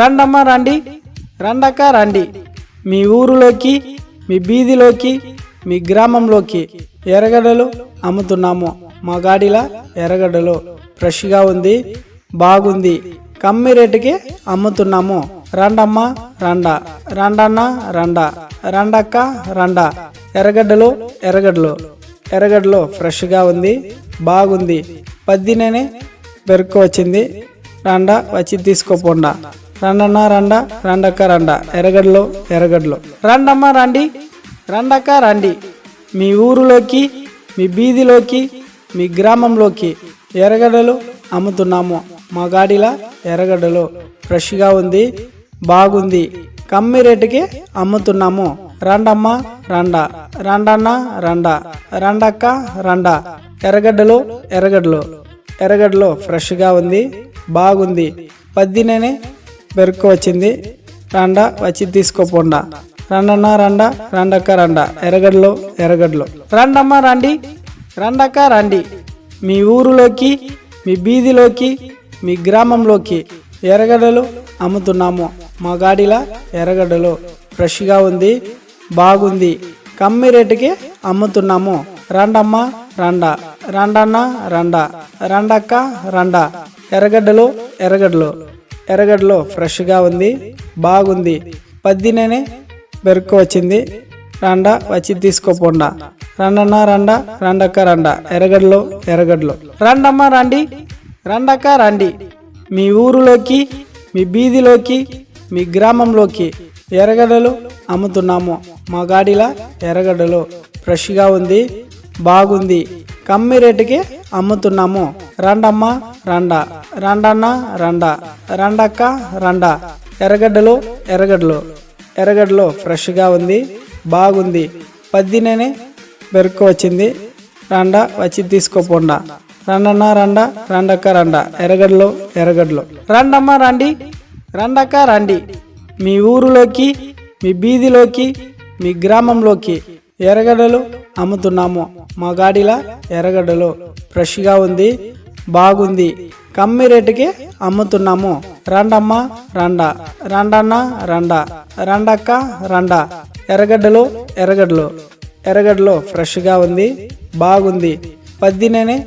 రండమ్మా రండి. రండక్క రండి. మీ ఊరిలోకి మీ బీదిలోకి మీ గ్రామంలోకి ఎర్రగడ్డలు అమ్ముతున్నాము. మా గాడిలా ఎర్రగడ్డలు ఫ్రెష్గా ఉంది బాగుంది. కమ్మి రేటుకి అమ్ముతున్నాము. రండమ్మా రండ. రండన్న రండ. రండక్క రండ. ఎర్రగడ్డలు ఎర్రగడ్డలు. ఎర్రగడ్డలు ఫ్రెష్గా ఉంది బాగుంది. పద్దిననే పెరుక్కు వచ్చింది రండ వచ్చి తీసుకోపోండా. రండన్న రండ రండక్క రండ. ఎర్రగడ్డలు ఎర్రగడ్డలు రండమ్మ రండి రండక్క రండి. మీ ఊరిలోకి మీ బీదిలోకి మీ గ్రామంలోకి ఎర్రగడ్డలు అమ్ముతున్నాము. మా గాడిలా ఎర్రగడ్డలు ఫ్రెష్గా ఉంది బాగుంది. కమ్మి రేటుకి అమ్ముతున్నాము. రండమ్మ రండ రండన్న రండ రండక్క రండ. ఎర్రగడ్డలు ఎర్రగడ్డలు ఎర్రగడ్డలు ఫ్రెష్గా ఉంది బాగుంది. పద్దినేనే బెరుక్కు వచ్చింది. రండ వచ్చి తీసుకోపోండా. రండన్న రండ రండక్క రండ. ఎర్రగడ్డలు ఎర్రగడ్డలు. రండమ్మ రండి రండక్క రండి. మీ ఊరిలోకి మీ బీదిలోకి మీ గ్రామంలోకి ఎర్రగడ్డలు అమ్ముతున్నాము. మా గాడిలా ఎర్రగడ్డలు ఫ్రెష్గా ఉంది బాగుంది. కమ్మి రేటుకి అమ్ముతున్నాము. రండమ్మ రండ రండన్న రండ రండక్క రండ. ఎర్రగడ్డలు ఎర్రగడ్డలు. ఎర్రగడ్డలో ఫ్రెష్గా ఉంది బాగుంది. పద్దినేనే బెరుక్కు వచ్చింది. రండ వచ్చి తీసుకోపోండా. రండన్న రండ రండక్క రండ. ఎర్రగడ్డలో ఎర్రగడ్డలో. రండమ్మ రండి రండక్క రండి. మీ ఊరిలోకి మీ బీదిలోకి మీ గ్రామంలోకి ఎర్రగడ్డలు అమ్ముతున్నాము. మా గాడిలా ఎర్రగడ్డలు ఫ్రెష్గా ఉంది బాగుంది. కమ్మి రేటుకి అమ్ముతున్నాము. రండమ్మ రండ. రండన్న రండ. రండక్క రండ. ఎర్రగడ్డలు ఎర్రగడ్డలు. ఎర్రగడ్డలు ఫ్రెష్గా ఉంది బాగుంది. పద్దినేనే పెరుక్కు వచ్చింది. రండ వచ్చి తీసుకోపోండా. రండన్న రండ. రండక్క రండ. ఎర్రగడ్డలు ఎర్రగడ్డలు. రండమ్మ రండి. రండక్క రండి. మీ ఊరిలోకి మీ బీదిలోకి మీ గ్రామంలోకి ఎర్రగడ్డలు అమ్ముతున్నాము. మా గాడిలా ఎర్రగడ్డలు ఫ్రెష్గా ఉంది. బాగుంది. కమ్మి రేటుకి అమ్ముతున్నాము. రండమ్మ రండ. రండన్న రండ. రండక్క రండ. ఎర్రగడ్డలు ఎర్రగడ్డలు. ఎర్రగడ్డలు ఫ్రెష్గా ఉంది బాగుంది. పద్దినే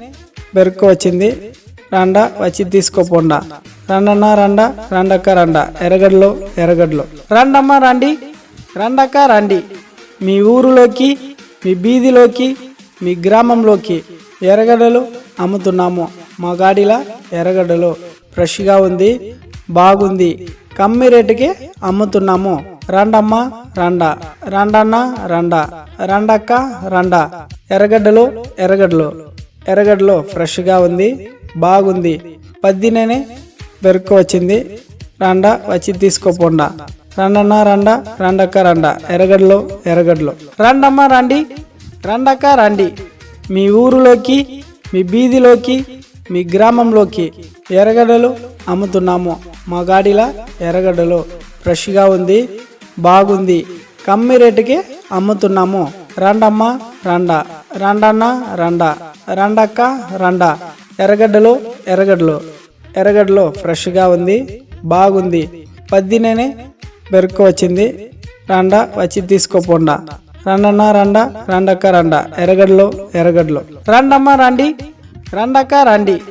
బెరుకు వచ్చింది. రండ వచ్చి తీసుకోపోండా. రండన్న రండ. రండక్క రండ. ఎర్రగడ్డలు ఎర్రగడ్డలు. రండమ్మ రండి. రండక్క రండి. మీ ఊరిలోకి మీ బీదిలోకి మీ గ్రామంలోకి ఎర్రగడ్డలు అమ్ముతున్నాము. మా ఎర్రగడ్డలు. ఫ్రెష్గా ఉంది బాగుంది. కమ్మి రేటుకి అమ్ముతున్నాము. రండమ్మ రండ. రండన్న రండ. రండక్క రండ. ఎర్రగడ్డలు ఎర్రగడ్డలు. ఎర్రగడ్డలు ఫ్రెష్గా ఉంది బాగుంది. పద్దినేనే పెరుక్కు వచ్చింది. రండ వచ్చి తీసుకోపోండా. రండన్న రండ. రండక్క రండ. ఎర్రగడ్డలు ఎర్రగడ్డలు. రండమ్మ రండి. రండక్క రండి. మీ ఊరిలోకి మీ బీదిలోకి మీ గ్రామంలోకి ఎర్రగడ్డలు అమ్ముతున్నాము. మా గాడిల ఎర్రగడ్డలు. ఫ్రెష్గా ఉంది బాగుంది. కమ్మి రేటుకి అమ్ముతున్నాము. రండమ్మ రండ. రండన్న రండ. రండక్క రండ. ఎర్రగడ్డలు ఎర్రగడ్డలు. ఎర్రగడ్డలు ఫ్రెష్గా ఉంది బాగుంది. పద్దినే పెరుక్కు వచ్చింది. రండ వచ్చి తీసుకోపోండా. రండన్న రండ. రండక్క రండ. ఎర్రగడ్డలు ఎర్రగడ్డలు. రండమ్మ రండి. రండక రండి.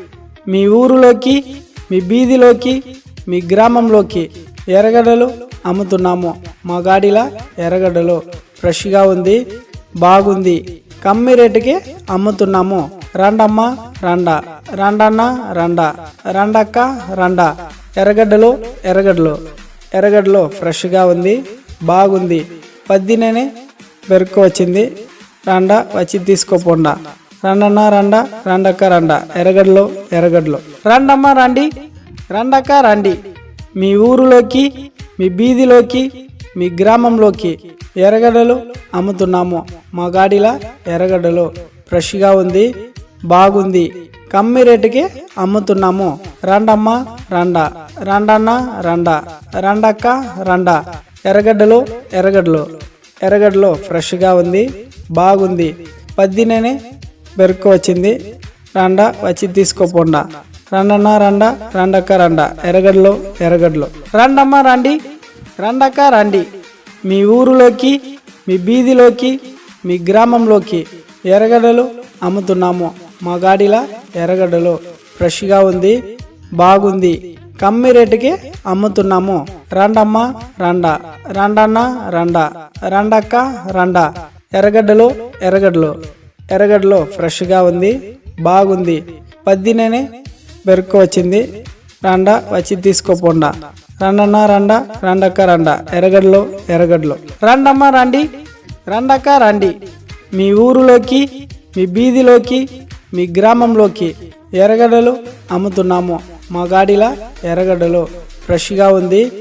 మీ ఊరిలోకి మీ బీదిలోకి మీ గ్రామంలోకి ఎర్రగడ్డలు అమ్ముతున్నాము. మా గాడిలా ఎర్రగడ్డలు ఫ్రెష్గా ఉంది బాగుంది. కమ్మి రేటుకి అమ్ముతున్నాము. రండమ్మ రండ. రండన్న రండ. రండక్క రండ. ఎర్రగడ్డలు ఎర్రగడ్డలు. ఎర్రగడ్డలు ఫ్రెష్గా ఉంది బాగుంది. పద్దినేనే పెరుక్కు వచ్చింది. రండ వచ్చి తీసుకోపోండా. రండన్న రండ రండక్క రండ. ఎర్రగడ్డలు ఎర్రగడ్డలు రండమ్మ రండి రండక్క రండి. మీ ఊరిలోకి మీ బీదిలోకి మీ గ్రామంలోకి ఎర్రగడ్డలు అమ్ముతున్నాము. మా గాడిలా ఎర్రగడ్డలు ఫ్రెష్గా ఉంది బాగుంది. కమ్మి రేటుకి అమ్ముతున్నాము. రండమ్మ రండ రండన్న రండ రండక్క రండ. ఎర్రగడ్డలు ఎర్రగడ్డలు ఎర్రగడ్డలు ఫ్రెష్గా ఉంది బాగుంది. పద్దినేనే బెరుక్కు వచ్చింది. రండ వచ్చి తీసుకోపోండా. రండన్న రండా రండక్క రండా. ఎర్రగడ్డలు ఎరగడ్లు రండమ్మా రండి రండక్క రండి. మీ ఊరిలోకి మీ బీదిలోకి మీ గ్రామంలోకి ఎర్రగడ్డలు అమ్ముతున్నాము. మా గాడిలా ఎర్రగడ్డలు ఫ్రెష్గా ఉంది బాగుంది. కమ్మి రేటుకి అమ్ముతున్నాము. రండమ్మ రండా రండన్న రండా రండక్క రండా. ఎర్రగడ్డలు ఎర్రగడ్డలు. ఎర్రగడ్డలో ఫ్రెష్గా ఉంది బాగుంది. పద్దినే బెరుక్కు వచ్చింది. రండ వచ్చి తీసుకోపోండా. రండన్న రండ రండక్క రండ. ఎర్రగడ్డలు ఎర్రగడ్డలు. రండమ్మ రండి రండక్క రండి. మీ ఊరిలోకి మీ బీదిలోకి మీ గ్రామంలోకి ఎర్రగడ్డలు అమ్ముతున్నాము. మా గాడిలా ఎర్రగడ్డలు ఫ్రెష్గా ఉంది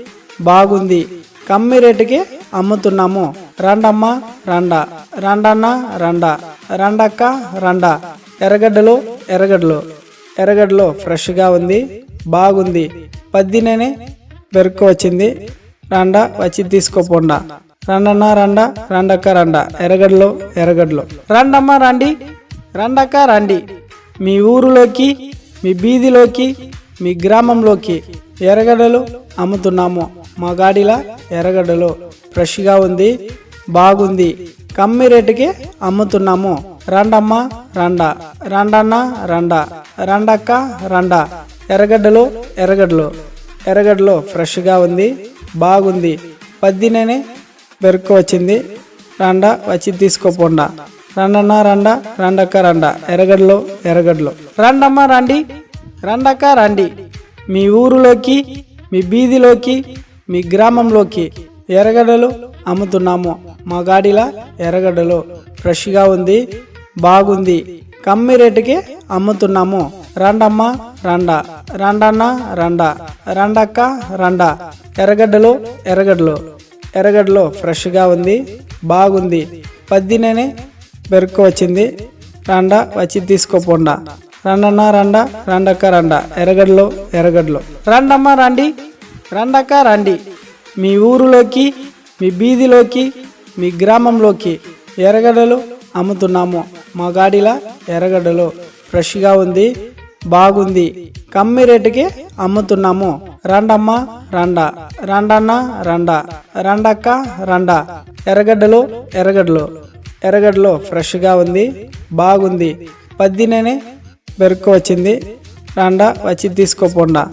బాగుంది. కమ్మి రేటుకి అమ్ముతున్నాము. రండమ్మ రండ. రండన్న రండ. రండక్క రండ. ఎర్రగడ్డలు ఎర్రగడ్డలు. ఎర్రగడ్డలు ఫ్రెష్గా ఉంది బాగుంది. పద్దినే పెరుక్కు వచ్చింది. రండ వచ్చి తీసుకోపోండా. రండన్న రండ రండక్క రండ. ఎర్రగడ్డలు ఎర్రగడ్డలు. రండమ్మ రండి రండక్క రండి. మీ ఊరిలోకి మీ బీదిలోకి మీ గ్రామంలోకి ఎర్రగడ్డలు అమ్ముతున్నాము. మా గాడిలా ఎర్రగడ్డలు ఫ్రెష్గా ఉంది బాగుంది. కమ్మి రేటుకి అమ్ముతున్నాము. రండమ్మ రండ. రండన్న రండ. రండక్క రండ. ఎర్రగడ్డలు ఎర్రగడ్డలు. ఎర్రగడ్డలు ఫ్రెష్గా ఉంది బాగుంది. పద్దినే పెరుక్కు వచ్చింది. రండ వచ్చి తీసుకోపోండా. రండన్న రండ. రండక్క రండ. ఎర్రగడ్డలు ఎర్రగడ్డలు. రండమ్మ రండి. రండక్క రండి. మీ ఊరిలోకి మీ బీదిలోకి మీ గ్రామంలోకి ఎర్రగడ్డలు అమ్ముతున్నాము. మా గాడిలా ఎర్రగడ్డలు ఫ్రెష్గా ఉంది బాగుంది. కమ్మి రేటుకి అమ్ముతున్నాము. రండమ్మ రండ. రండన్న రండ. రండక్క రండ. ఎర్రగడ్డలు ఎర్రగడ్డలు. ఎర్రగడ్డలు ఫ్రెష్గా ఉంది బాగుంది. పద్దినే పెరుక్కు వచ్చింది. రండ వచ్చి తీసుకోపోండా. రండన్న రండ. రండక్క రండ. ఎర్రగడ్డలు ఎర్రగడ్డలు. రండమ్మ రండి. రండక్క రండి. మీ ఊరిలోకి మీ బీదిలోకి మీ గ్రామంలోకి ఎర్రగడ్డలు అమ్ముతున్నాము. మా గాడిల ఎర్రగడ్డలు ఫ్రెష్గా ఉంది బాగుంది. కమ్మి రేటుకి అమ్ముతున్నాము. రండమ్మ రండ. రండన్న రండ. రండక్క రండ. ఎర్రగడ్డలు ఎర్రగడ్డలు. ఎర్రగడ్డలు ఫ్రెష్గా ఉంది బాగుంది. పద్దినే పెరుక్కు వచ్చింది. రండ వచ్చి తీసుకోపోండా.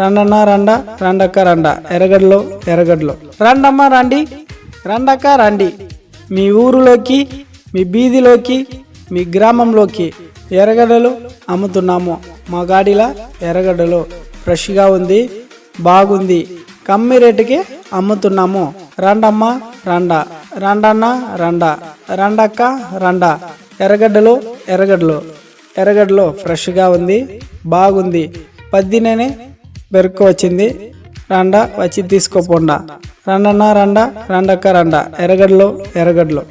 రండన్న రండ. రండక్క రండ. ఎర్రగడ్డలు ఎర్రగడ్డలు. రండమ్మ రండి. రండక రండి. మీ ఊరిలోకి మీ బీదిలోకి మీ గ్రామంలోకి ఎర్రగడ్డలు అమ్ముతున్నాము. మా గాడిలా ఎర్రగడ్డలు ఫ్రెష్గా ఉంది బాగుంది. కమ్మి రేటుకి అమ్ముతున్నాము. రండమ్మ రండ. రండన్న రండ. రండక్క రండ. ఎర్రగడ్డలు ఎర్రగడ్డలు. ఎర్రగడ్డలు ఫ్రెష్గా ఉంది బాగుంది. పద్దినే పెరుక్కు వచ్చింది రండా వచ్చి తీసుకోపోండా. రండన్నా రండా రండక్క రండ. ఎర్రగడ్డలు ఎర్రగడ్డలు.